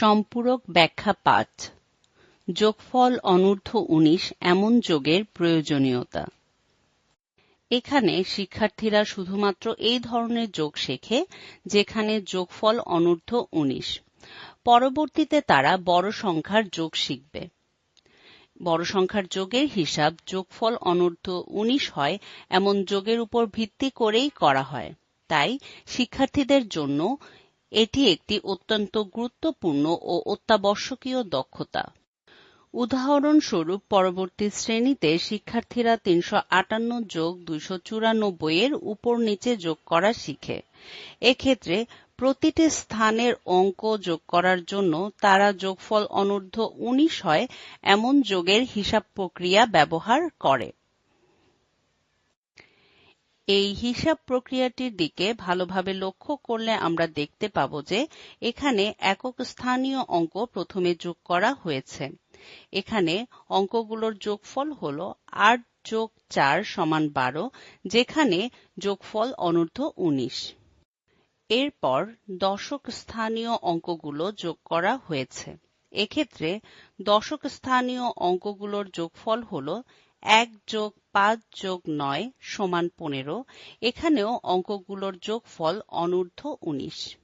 সম্পূরক ব্যাখ্যা পাঠ যোগফল অনূর্ধ্ব উনিশ, এমন যোগের প্রয়োজনীয়তা। এখানে শিক্ষার্থীরা শুধুমাত্র এই ধরনের যোগ শেখে, যেখানে যোগফল অনূর্ধ্ব উনিশ। পরবর্তীতে তারা বড় সংখ্যার যোগ শিখবে। বড় সংখ্যার যোগের হিসাব যোগফল অনূর্ধ্ব উনিশ হয়, এমন যোগের উপর ভিত্তি করেই করা হয়। তাই শিক্ষার্থীদের জন্য এটি একটি অত্যন্ত গুরুত্বপূর্ণ ও অত্যাবশ্যকীয় দক্ষতা। উদাহরণস্বরূপ, পরবর্তী শ্রেণীতে শিক্ষার্থীরা তিনশো আটান্ন যোগ দুইশো চুরানব্বই এর উপর নিচে যোগ করা শিখে। এক্ষেত্রে প্রতিটি স্থানের অঙ্ক যোগ করার জন্য তারা যোগফল অনূর্ধ্ব উনিশ হয় এমন যোগের হিসাব প্রক্রিয়া ব্যবহার করে। এই হিসাব প্রক্রিয়াটির দিকে ভালোভাবে লক্ষ্য করলে আমরা দেখতে পাব যে এখানে একক স্থানীয় অঙ্ক প্রথমে যোগ করা হয়েছে। এখানে অঙ্কগুলোর যোগফল হল আট যোগ চার সমান বারো, যেখানে যোগফল অনূর্ধ্ব উনিশ। এরপর দশক স্থানীয় অঙ্কগুলো যোগ করা হয়েছে। এক্ষেত্রে দশক স্থানীয় অঙ্কগুলোর যোগফল হল এক যোগ পাঁচ যোগ নয় সমান পনেরো। এখানেও অঙ্কগুলোর যোগফল অনূর্ধ্ব উনিশ।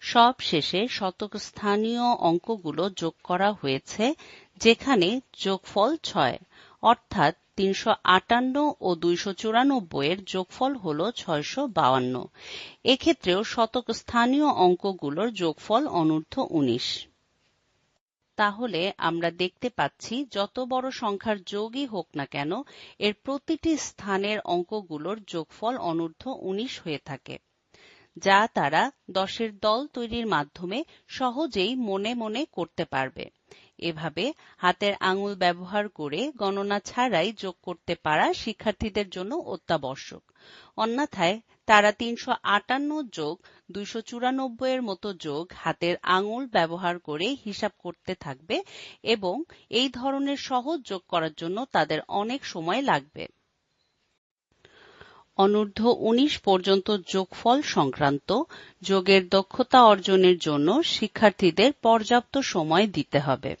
সব শেষে শতক স্থানীয় অঙ্কগুলো যোগ করা হয়েছে, যেখানে যোগফল ছয়। অর্থাৎ তিনশো আটান্ন ও দুইশো চুরানব্বই এর যোগফল হল ছয়শো বাউান্ন। এক্ষেত্রেও শতক স্থানীয় অঙ্কগুলোর যোগফল অনূর্ধ্ব উনিশ। তাহলে আমরা দেখতে পাচ্ছি যত বড় সংখ্যার যোগই হোক না কেন, এর প্রতিটি স্থানের অঙ্কগুলোর যোগফল অনূর্ধ্ব উনিশ হয়ে থাকে, যা তারা দশের দল তৈরির মাধ্যমে সহজেই মনে মনে করতে পারবে। এভাবে হাতের আঙুল ব্যবহার করে গণনা ছাড়াই যোগ করতে পারা শিক্ষার্থীদের জন্য অত্যাবশ্যক। অন্যথায় তারা তিনশো আটান্ন যোগ, দুইশো চুরানব্বই এর মতো যোগ হাতের আঙুল ব্যবহার করে হিসাব করতে থাকবে এবং এই ধরনের সহজ যোগ করার জন্য তাদের অনেক সময় লাগবে। অনূর্ধ্ব উনিশ পর্যন্ত যোগফল সংক্রান্ত যোগের দক্ষতা অর্জনের জন্য শিক্ষার্থীদের পর্যাপ্ত সময় দিতে হবে।